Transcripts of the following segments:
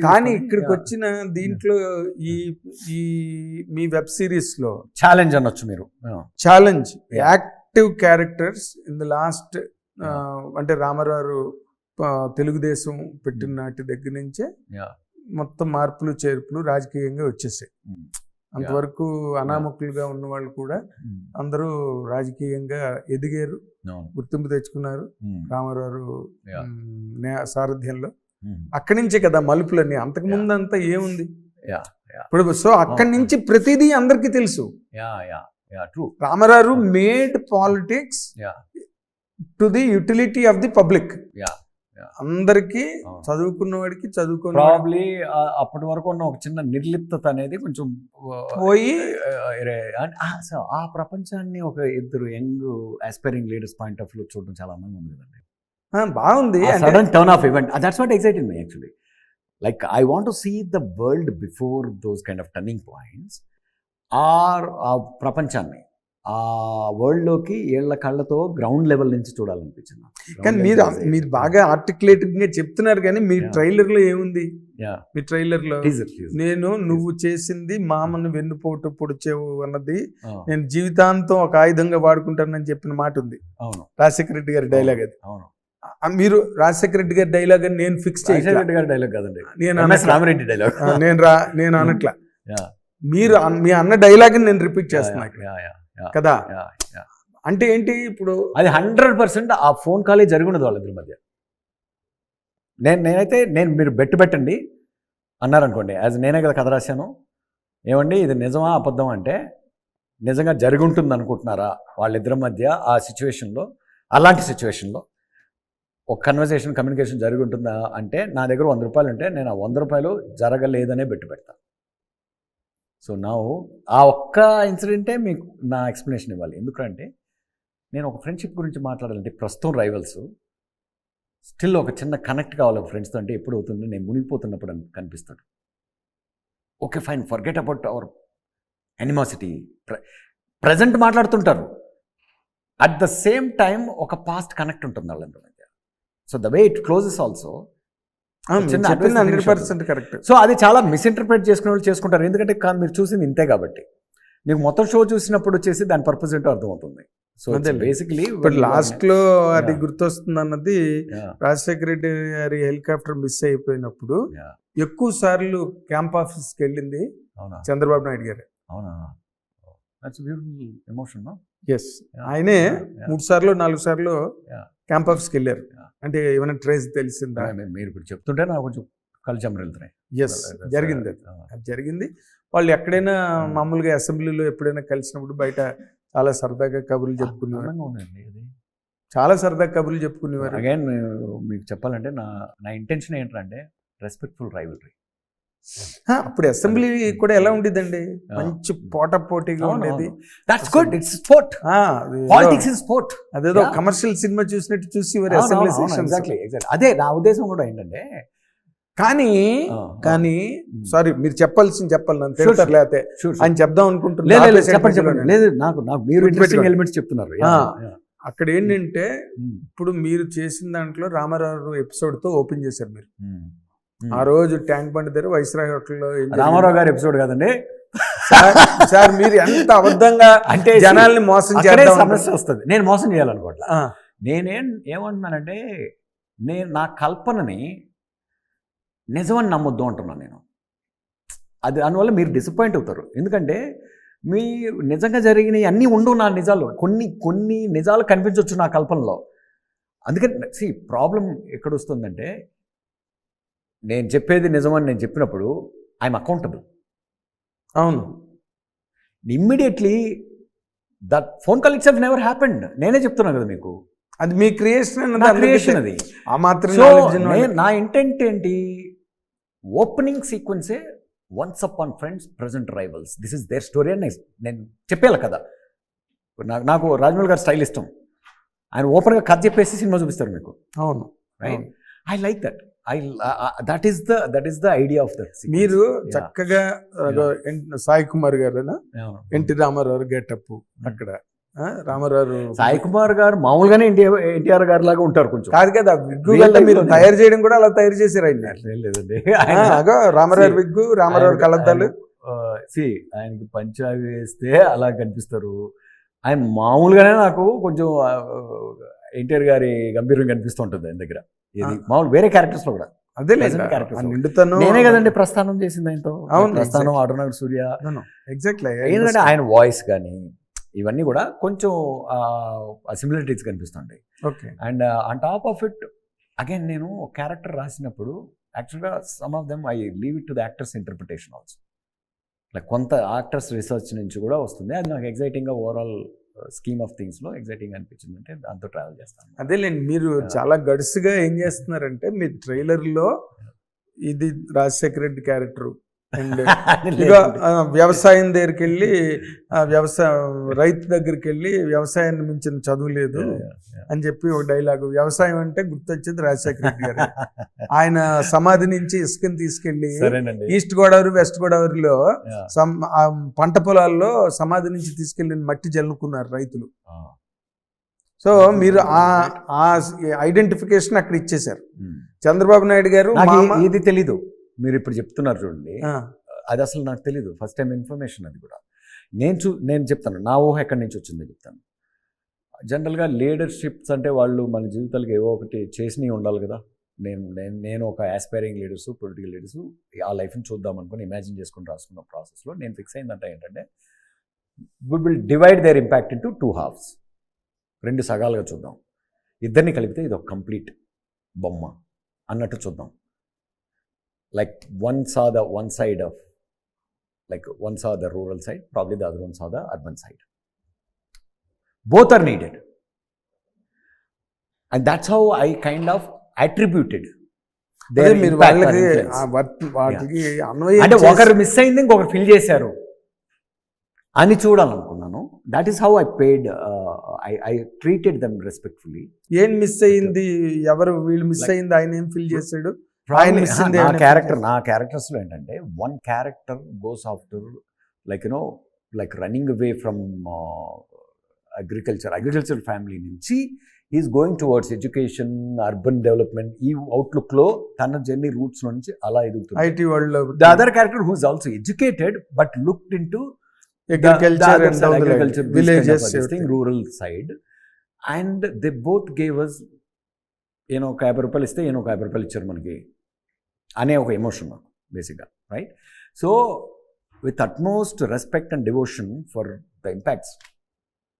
కానీ ఇక్కడికి వచ్చిన దీంట్లో ఈ ఈ మీ వెబ్ సిరీస్లో ఛాలెంజ్ అనొచ్చు మీరు. Challenge. Active characters in the last అంటే రామారావు తెలుగుదేశం పెట్టిన నాటి దగ్గర నుంచే. మొత్తం మార్పులు చేర్పులు రాజకీయంగా వచ్చేసాయి. Mm. అంతవరకు అనామకులుగా ఉన్న వాళ్ళు కూడా అందరూ రాజకీయంగా ఎదిగారు గుర్తింపు తెచ్చుకున్నారు రామారావు సారథ్యంలో. అక్కడి నుంచే కదా మలుపులన్నీ. అంతకు ముందు అంతా ఏముంది. ఇప్పుడు సో అక్కడి నుంచి ప్రతిదీ అందరికీ తెలుసు. Yeah yeah yeah true Ramarao made politics. To the utility of the public. అందరికీ చదువుకున్న వాడికి చదువుకున్న ప్రాబ్లీ అప్పటి వరకు ఉన్న ఒక చిన్న నిర్లిప్తత అనేది కొంచెం పోయి ఆ ప్రపంచాన్ని ఒక ఇద్దరు young aspiring leaders point of view చూడడం చాలా అందంగా ఉంది కదండి. బాగుంది. Sudden turn of event that's what excited me actually like I want to see the world before those kind of turning points or ఆ ప్రపంచాన్ని ఆ వరల్డ్లోకి ఏళ్ళ కళ్ళతో గ్రౌండ్ లెవెల్ నుంచి చూడాలనిపించింది. కానీ మీరు మీరు బాగా ఆర్టికులేటెడ్గా చెప్తున్నారు కానీ మీ Yeah. ట్రైలర్లో ఏముంది. మీ ట్రైలర్లో Teaser, teaser. నేను నువ్వు చేసింది మామను వెన్నుపోటు పొడిచేవు అన్నది నేను జీవితాంతం ఒక ఆయుధంగా వాడుకుంటానని చెప్పిన మాట ఉంది అవును. రాజశేఖర రెడ్డి గారి డైలాగ్ అది. అవును. మీరు రాజశేఖర రెడ్డి గారి డైలాగ్ అని నేను ఫిక్స్ రెడ్డి గారి డైలాగ్ కాదండి. నేను. రామిరెడ్డి డైలాగ్ నేను రా నేను అనట్లా. మీరు మీ అన్న డైలాగ్ నేను రిపీట్ చేస్తున్నా. కదా? అంటే ఏంటి ఇప్పుడు? అది హండ్రెడ్ పర్సెంట్ ఆ ఫోన్ కాలే జరిగి ఉండదు వాళ్ళిద్దరి మధ్య. నేను నేనైతే నేను మీరు బెట్టు పెట్టండి అన్నారనుకోండి. యాజ్ నేనే కదా కథ రాశాను. ఏమండి ఇది నిజమా అబద్ధం అంటే నిజంగా జరిగి ఉంటుంది అనుకుంటున్నారా వాళ్ళిద్దరి మధ్య ఆ సిచ్యువేషన్లో అలాంటి సిచ్యువేషన్లో ఒక కన్వర్సేషన్ కమ్యూనికేషన్ జరిగి ఉంటుందా అంటే నా దగ్గర వంద రూపాయలు ఉంటే నేను ఆ వంద రూపాయలు జరగలేదనే బెట్టు పెడతాను సో నా ఆ ఒక్క ఇన్సిడెంటే మీకు నా ఎక్స్ప్లెనేషన్ ఇవ్వాలి. ఎందుకంటే నేను ఒక ఫ్రెండ్షిప్ గురించి మాట్లాడాలంటే ప్రస్తుతం రైవల్స్ స్టిల్ ఒక చిన్న కనెక్ట్ కావాలి ఒక ఫ్రెండ్స్తో అంటే ఎప్పుడు అవుతుంది నేను మునిగిపోతున్నప్పుడు అని కనిపిస్తాడు. Okay fine forget about our animosity present మాట్లాడుతుంటారు. అట్ ద సేమ్ టైం ఒక పాస్ట్ కనెక్ట్ ఉంటుంది వాళ్ళందరూ so the way it closes also hundred percent correct so అది చాలా మిస్ఇంటర్ప్రిట్ చేసుకునే వాళ్ళు చేసుకుంటారు. ఎందుకంటే కా- మీరు చూసింది ఇంతే కాబట్టి. మీకు మొత్తం షో చూసినప్పుడు వచ్చేసి దాని పర్పస్ ఏంటో అర్థమవుతుంది. సో అదేలే. బేసిక్లీ ఇప్పుడు లాస్ట్లో అది. గుర్తొస్తుంది అన్నది రాజశేఖర రెడ్డి గారి హెలికాప్టర్ మిస్ అయిపోయినప్పుడు. ఎక్కువ సార్లు క్యాంప్ ఆఫీస్కి వెళ్ళింది అవునా? చంద్రబాబు నాయుడు గారు. అవునా? దట్స్ బ్యూటిఫుల్ ఎమోషన్ ఎస్ ఆయనే మూడు సార్లు నాలుగు సార్లు. క్యాంప్ ఆఫీస్కి వెళ్ళారు. అంటే ఏమైనా ట్రేస్ తెలిసిందా? మీరు ఇప్పుడు చెప్తుంటే నాకు కొంచెం కలిచమరు వెళ్తున్నాయి. ఎస్ జరిగింది అది. అది జరిగింది. వాళ్ళు ఎక్కడైనా మామూలుగా అసెంబ్లీలో ఎప్పుడైనా కలిసినప్పుడు బయట చాలా సరదాగా కబుర్లు చెప్పుకునేవారు. ఉందండి అది చాలా సరదాగా కబుర్లు చెప్పుకునేవారు. అగైన్ మీకు చెప్పాలంటే నా నా ఇంటెన్షన్ ఏంటంటే రెస్పెక్ట్ఫుల్ రైవలరీ అప్పుడు అసెంబ్లీ కూడా ఎలా ఉండేదండి మంచి పోటా పోటీగా ఉండేది. That's good it's sport politics is sport అదేదో. కమర్షియల్ సినిమా చూసినట్టు చూసి అసెంబ్లీ ఎగ్జాక్ట్లీ అదే నా ఉద్దేశం కూడా ఏంటంటే కానీ కానీ సారీ మీరు చెప్పాల్సింది చెప్పాలి నన్ను sure. లేకపోతే ఆయన చెప్దాం లేదు అనుకుంటున్నా లేదు చెప్పండి చెప్పండి. లేదు నాకు నాకు మీరు. ఇంట్రెస్టింగ్ ఎలిమెంట్స్ చెప్తున్నారు. అక్కడ ఏంటంటే Mm, ఇప్పుడు మీరు చేసిన దాంట్లో రామారావు ఎపిసోడ్తో ఓపెన్ చేశారు మీరు. ఆ రోజు ట్యాంక్ బండ్ దగ్గర వైస్రాయ్ హోటల్లో? రామారావు గారి ఎపిసోడ్ కదండి. సార్ మీరు ఎంత అబద్ధంగా అంటే జనాల్ని మోసం చేద్దాం సమస్య వస్తుంది. నేను మోసం చేయాలనుకోవట్లే. నేనేం ఏమంటున్నానంటే నేను నా కల్పనని నిజమని నమ్మొద్దు అంటున్నాను నేను. అది దానివల్ల మీరు డిసప్పాయింట్ అవుతారు. ఎందుకంటే మీ నిజంగా జరిగినవి అన్నీ ఉండవు నా నిజాలు కొన్ని కొన్ని నిజాలు కనిపించవచ్చు నా కల్పనలో. అందుకని సి ప్రాబ్లం ఎక్కడ వస్తుందంటే నేను చెప్పేది నిజమని నేను చెప్పినప్పుడు ఐఎమ్ అకౌంటబుల్. అవును. Immediately that phone call it's never happened నేనే చెప్తున్నాను కదా మీకు. అది మీ క్రియేషన్ నా క్రియేషన్ అది. ఆ మాత్రం నా ఇంటెంట్ ఏంటి? Opening సీక్వెన్సే once up on friends present rivals this is their story అని నేను చెప్పేయాలి కదా. నాకు నాకు రాజమౌళి గారి స్టైల్ ఇష్టం. ఆయన ఓపెన్గా కథ చెప్పేసి సినిమా చూపిస్తారు మీకు. అవును. Right I like that I that is the that is the idea of that మీరు చక్కగా ఎన్- సాయి కుమార్ గారు ఎన్టీ రామారావు గెటప్ అక్కడ. రామారావు సాయి కుమార్ గారు మామూలుగానే ఎన్టీఆర్ ఎన్టీఆర్ గారు లాగా ఉంటారు కొంచెం. కాదు కదా విగ్గు మీరు. తయారు చేయడం కూడా అలా తయారు చేశారు ఆయన. లేదండి రామారావు విగ్గు రామారావు కళ్ళద్దాలు. see, ఆయనకి పంచావి వేస్తే అలా కనిపిస్తారు. ఆయన మామూలుగానే నాకు కొంచెం ఎన్టీఆర్ గారి గంభీరం కనిపిస్తుంటుంది ఆయన దగ్గర. ఇది. మామూలు వేరే క్యారెక్టర్స్లో కూడా. అదే characters. నిండుతాను నేనే కదండి ప్రస్థానం చేసింది ఆయనతో. అవును, ప్రస్థానం ఆటోనగర్ సూర్య. ఎగ్జాక్ట్లీ ఏంటంటే ఆయన వాయిస్ కానీ ఇవన్నీ కూడా కొంచెం సిమిలరిటీస్ కనిపిస్తుంటాయి. Okay and on top of it again నేను క్యారెక్టర్ రాసినప్పుడు యాక్చువల్గా some of them I leave it to the actors interpretation also like కొంత యాక్టర్స్ రీసెర్చ్ నుంచి కూడా వస్తుంది. అది నాకు ఎగ్జైటింగ్గా ఓవరాల్ స్కీమ్ ఆఫ్ థింగ్స్లో ఎగ్జైటింగ్ అనిపించింది. అంటే దాంతో ట్రావెల్ చేస్తాను అదేలేండి మీరు చాలా గడుసుగా ఏం చేస్తున్నారంటే మీ ట్రైలర్లో ఇది రాజశేఖర రెడ్డి క్యారెక్టర్. అండ్. ఇక వ్యవసాయం దగ్గరికి వెళ్ళి వ్యవసాయ రైతు దగ్గరికి వెళ్ళి వ్యవసాయాన్ని మించిన చదువు లేదు అని చెప్పి ఒక డైలాగు. వ్యవసాయం అంటే గుర్తొచ్చేది రాజశేఖర రెడ్డి గారు. ఆయన సమాధి నుంచి ఇసుకని తీసుకెళ్ళి సరేనండి. ఈస్ట్ గోదావరి వెస్ట్ గోదావరిలో పంట పొలాల్లో సమాధి నుంచి తీసుకెళ్ళిన మట్టి జల్లుకున్నారు రైతులు. సో మీరు ఆ ఆ ఐడెంటిఫికేషన్ అక్కడ ఇచ్చేశారు. చంద్రబాబు నాయుడు గారు ఇది తెలీదు. మీరు ఇప్పుడు చెప్తున్నారు చూడండి. అది అసలు నాకు తెలీదు. ఫస్ట్ టైం ఇన్ఫర్మేషన్ అది కూడా. నేను చూ నేను చెప్తాను. నా ఊహ ఎక్కడి నుంచి వచ్చిందో చెప్తాను. జనరల్గా లీడర్షిప్స్ అంటే వాళ్ళు మన జీవితాలకు ఏవో ఒకటి చేసినవి ఉండాలి కదా. నేను నేను నేను ఒక ఆస్పైరింగ్ లీడర్స్ పొలిటికల్ లీడర్స్ ఆ లైఫ్ని చూద్దాం అనుకుని ఇమాజిన్ చేసుకుని రాసుకున్న ప్రాసెస్లో నేను ఫిక్స్ అయిందంటే ఏంటంటే we will divide their impact into two halves రెండు సగాలుగా చూద్దాం. ఇద్దరిని కలిపితే ఇది ఒక కంప్లీట్ బొమ్మ అన్నట్టు చూద్దాం. Like one saw the one side of like one saw the rural side, probably the other one saw the urban side. Both are needed. And that's how I kind of attributed మీరు వాళ్ళకి వాటికి అంటే ఒకరు miss అయింది ఇంకొకరు fill చేశారు అని చూడాలనుకున్నాను that is how I paid I I treated them respectfully ఏం మిస్ అయింది ఎవరు వీళ్ళు మిస్ Like- అయింది ఆయన ఏం ఫిల్ చేశాడు నా క్యారెక్టర్ నా క్యారెక్టర్స్లో ఏంటంటే one character goes after like you know like running away from agriculture agriculture family నుంచి is going towards education urban development ఈ అవుట్లుక్లో తన జర్నీ రూట్స్ నుంచి అలా ఎదుగుతుంది IT world the other character whose also educated but looked in to agriculture villages rural side and they both gave us ఈయన ఒక యాభై రూపాయలు ఇస్తే ఈయన ఒక యాభై రూపాయలు ఇచ్చారు మనకి. అనే ఒక ఎమోషన్ నాకు బేసిక్గా right so with utmost respect and devotion for the impacts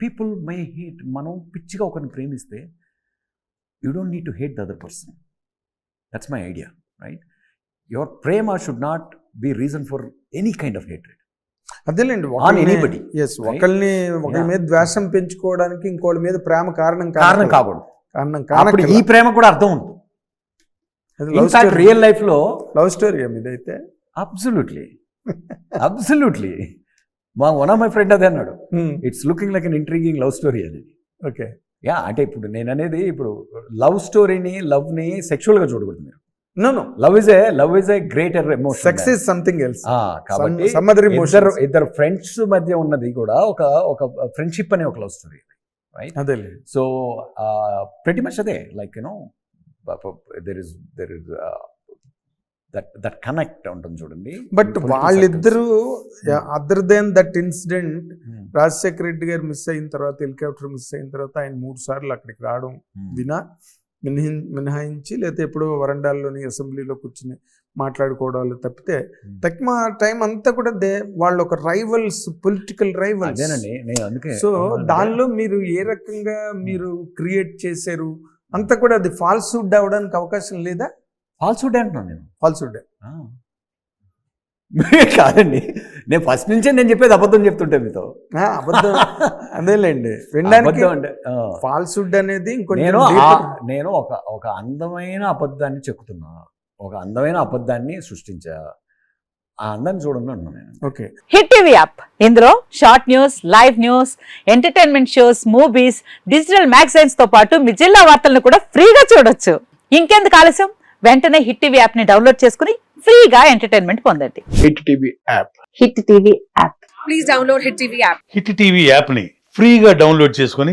people my hate మనం పిచ్చిగా ఒకరిని ప్రేమిస్తే you don't need to hate the other person that's my idea right your Prema should not be reason for any kind of hatred అదేలేండి anybody, yes ఒకళ్ళ Yeah. మీద ద్వేషం పెంచుకోవడానికి ఇంకోళ్ళ మీద ప్రేమ కారణం కారణం కాకూడదు. కారణం అప్పుడు ఈ ప్రేమ కూడా అర్థం ఇన్ఫాక్ట్ రియల్ లైఫ్లో లవ్ స్టోరీ ఇదైతే? అబ్సల్యూట్లీ అబ్సల్యూట్లీ మా వన్ ఆఫ్ మై ఫ్రెండ్ అదే అన్నాడు. It's looking like an intriguing love story అది. ఓకే. యా అంటే ఇప్పుడు నేను అనేది ఇప్పుడు లవ్ స్టోరీని లవ్ని సెక్షువల్గా చూడకూడదు మీరు. No no love is a love is a greater emotion sex is something else కాబట్టి ఇద్దరు. ఇద్దరు ఫ్రెండ్స్ మధ్య ఉన్నది కూడా ఒక ఒక ఫ్రెండ్షిప్ అనే ఒక లవ్ స్టోరీ రైట్ అదేలే. సో ప్రతి మచ్ అదే. Like you know there is there is that that connect ఉంటుంది చూడండి. బట్ వాళ్ళిద్దరూ. Other then that incident. Rajasekhara Reddy గారు మిస్ అయిన తర్వాత హెలికాప్టర్ మిస్ అయిన తర్వాత ఆయన మూడు సార్లు అక్కడికి రావడం Hmm. వినా మినహి మినహాయించి లేకపోతే ఎప్పుడో వరండాల్లోని అసెంబ్లీలో కూర్చుని మాట్లాడుకోవడాలు తప్పితే. తక్కువ టైం అంతా కూడా దే వాళ్ళు ఒక రైవల్స్ పొలిటికల్ రైవల్స్. అందుకే సో దానిలో మీరు ఏ రకంగా మీరు క్రియేట్ చేశారు? అంతా కూడా అది ఫాల్స్హుడ్ అవడానికి అవకాశం లేదా? falsehood అంటున్నాను నేను. ఫాల్స్హుడ్. కాదండి నేను ఫస్ట్ నుంచే నేను చెప్పేది అబద్ధం చెప్తుంటే మీతో. అబద్ధం. అదేలేండి. వినడానికి ఆ. ఫాల్స్హుడ్ అనేది ఇంకొంచెం నేను ఒక ఒక అందమైన అబద్ధాన్ని చెక్కుతున్నా. ఒక అందమైన అబద్ధాన్ని సృష్టించా ఆ అందాన్ని చూడండి అంటున్నాను నేను. ఓకే. Hit TV app. ఇందులో short news live news entertainment shows movies digital మ్యాగజైన్స్తో పాటు మీ జిల్లా వార్తలను కూడా ఫ్రీగా చూడొచ్చు. ఇంకెందుకు ఆలస్యం? వెంటనే హిట్ టీవీ యాప్ని డౌన్లోడ్ చేసుకుని ఫ్రీగా ఎంటర్టైన్మెంట్ పొందండి. Hit TV app. Hit TV app. Please download Hit TV app. Hit TV యాప్ని ఫ్రీగా డౌన్లోడ్ చేసుకొని